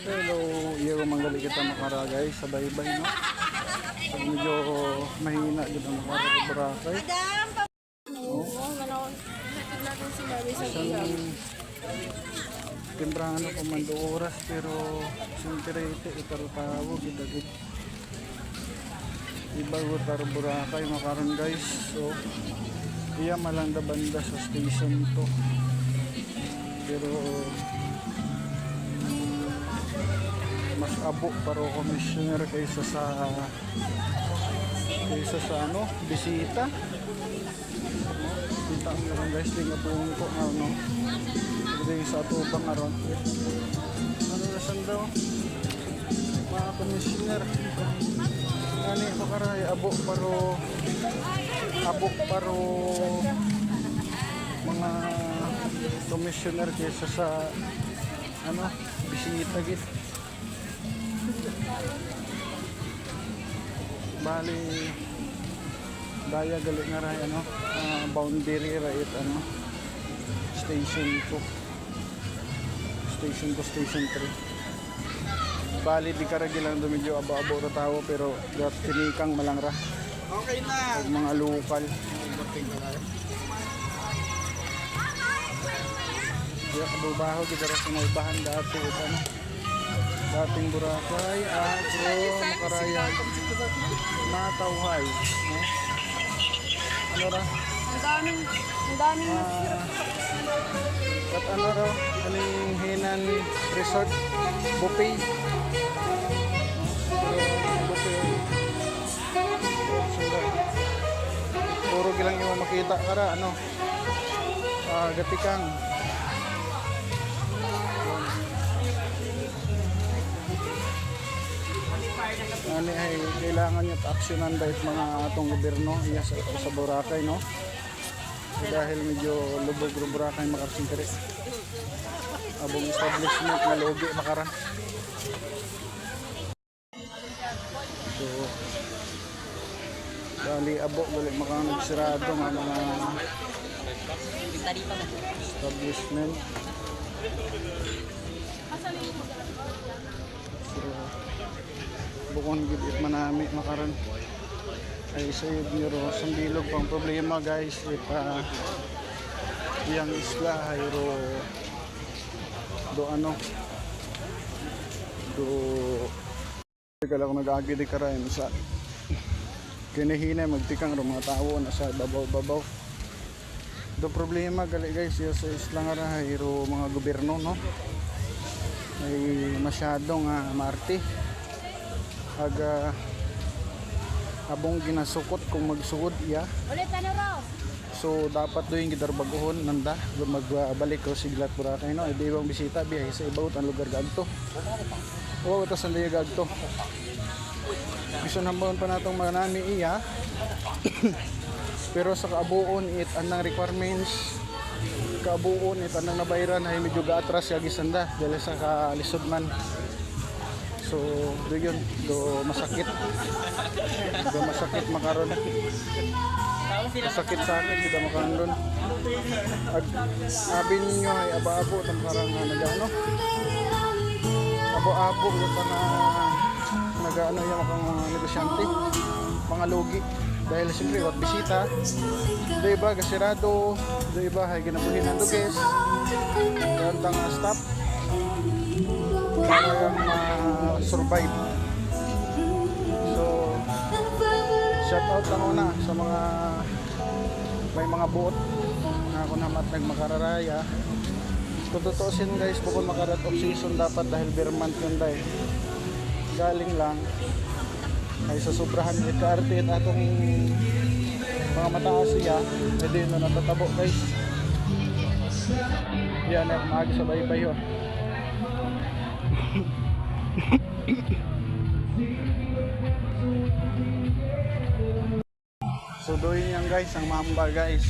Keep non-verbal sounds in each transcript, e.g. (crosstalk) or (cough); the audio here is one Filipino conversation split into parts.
Hello, iyo manggali kita makara guys, sa baybay no. Pag medyo mahina gid ang makara sa Boracay. Madam. Oo, manaw. natin si Mary sa iya. Isang timbrano pa man do oras pero siyempre ito itaro tawo kita gid. Iba ko taro Boracay makaron guys. So iya malanda banda sa station to. Pero mas abo paro commissioner kaysa sa kaysa sa ano bisita. Kita ang meron guys di nga buong ko ano. Hindi sa atubang aron ano na saan daw? Mga commissioner. Ano yung makaray abo paro abo paro mga commissioner kaysa sa ano bisita git bali daya gali nga ray ano? Ah, boundary right ano? Station 2 station 2 station 3 bali di karagi lang dumidyo abo-abo ra tao pero gat tinikang malang ra Okay na. Ug mga lokal. Diya kabubaho di ra sinaybahan dati ito ano dating Boracay Agro Makarayag Matawhay no? ano ra? Ang daming, ang daming Ah, at ano raw, aning Hinan Resort? Buffet. Puro gilang yung makita kara, ano, ah, gatikang. Ani ay kailangan nyo aksyonan dahil mga atong gobyerno iya sa, sa Boracay no? Dahil medyo lubog ro Boracay makarating kare abong establishment na logi makara. So bali abo gali maka nagsirado nga mga establishment bukon gid it manami makaron ay sayod nyo ro sa bilog pang problema guys. It uh, iyang isla ay do ano? Do kala ko nag-agi di karayan sa kinahinay magtikang ro mga tao na sa babaw-babaw. Do problema gali guys yo sa isla nga ra mga gobyerno no? Ay masyadong uh, marte aga abong ginasukot kung magsugod iya Ulit, ano raw? so dapat doon yung gidarbagohon nanda magbalik ko siglat Boracay no? Edi ibang bisita biyahe sa ibawot ang lugar gadto oo ito sa liya gadto gusto nambawon pa natong manami iya. (coughs) Pero sa kaabuon it anang requirements. Kaabuon it anang nabayran ay medyo gaatras ya gisanda dahil sa kalisod man so do yun. Do masakit. Do masakit makaron masakit sa akin kita makaron doon at sabi ninyo ay aba-abo tam karang na nagano? Abo-abo pa na nagano yung mga negosyante mga logi dahil siyempre wag bisita. Do iba gasirado. Do iba ay ginabuhin ng duges yan tang stop. Para ma-survive so shout out lang una sa mga may mga buot na ako naman nagmakararaya. Kung tutuusin guys bukod makarat off season dapat dahil beer month yun dahil galing lang. Ay sa sobrahan ni at atong mga mataas siya. Pwede na natatabo guys. Yan ay kumagi sa baybay oh. yun (laughs) So doon yan guys, ang mamba guys.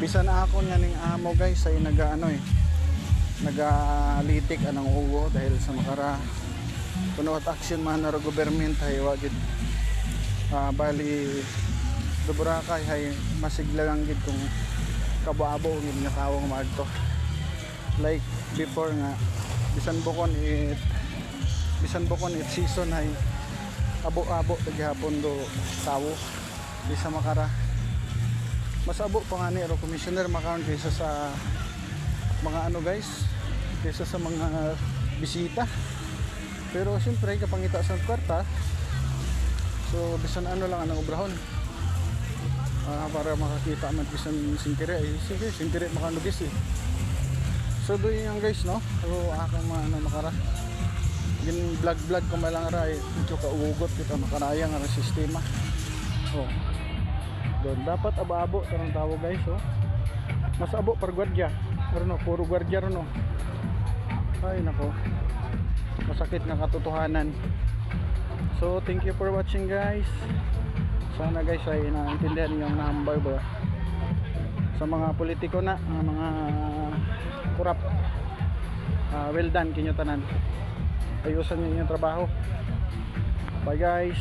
Bisa na ako nga ning amo guys ay naga ano eh. Nagalitik anang ugo dahil sa makara kuno at action man na government ay wagid ah bali do Boracay ay masigla lang gid kung kababo gid nga tawo nga maadto. Like before nga bisan bukon it bisan bukon it season ay abo-abo taghapon do tawo. Di sa makara. Mas abo pa nga ni ro commissioner makaon kaysa sa mga ano guys kaysa sa mga bisita. Pero siyempre kapangita sa kwarta so bisan ano lang ang obrahon. Ah, para makakita man bisan sintire ay sige sintire makanugis eh. So doon yan guys no? So akong mga ano makara gin vlog vlog ko malang ra eh medyo kaugot kita makaraya nga ang sistema. Oh. Doon. Dapat abo-abo tarong tawo guys oh. Mas abo par gwardiya pero no puro gwardiya ron no ay nako. Masakit nga katotohanan. So thank you for watching guys. Sana guys ay naintindihan niyo ang nahambay ba sa mga politiko na mga kurap Ah, well done kinyo tanan ayusan niyo yung trabaho. Bye guys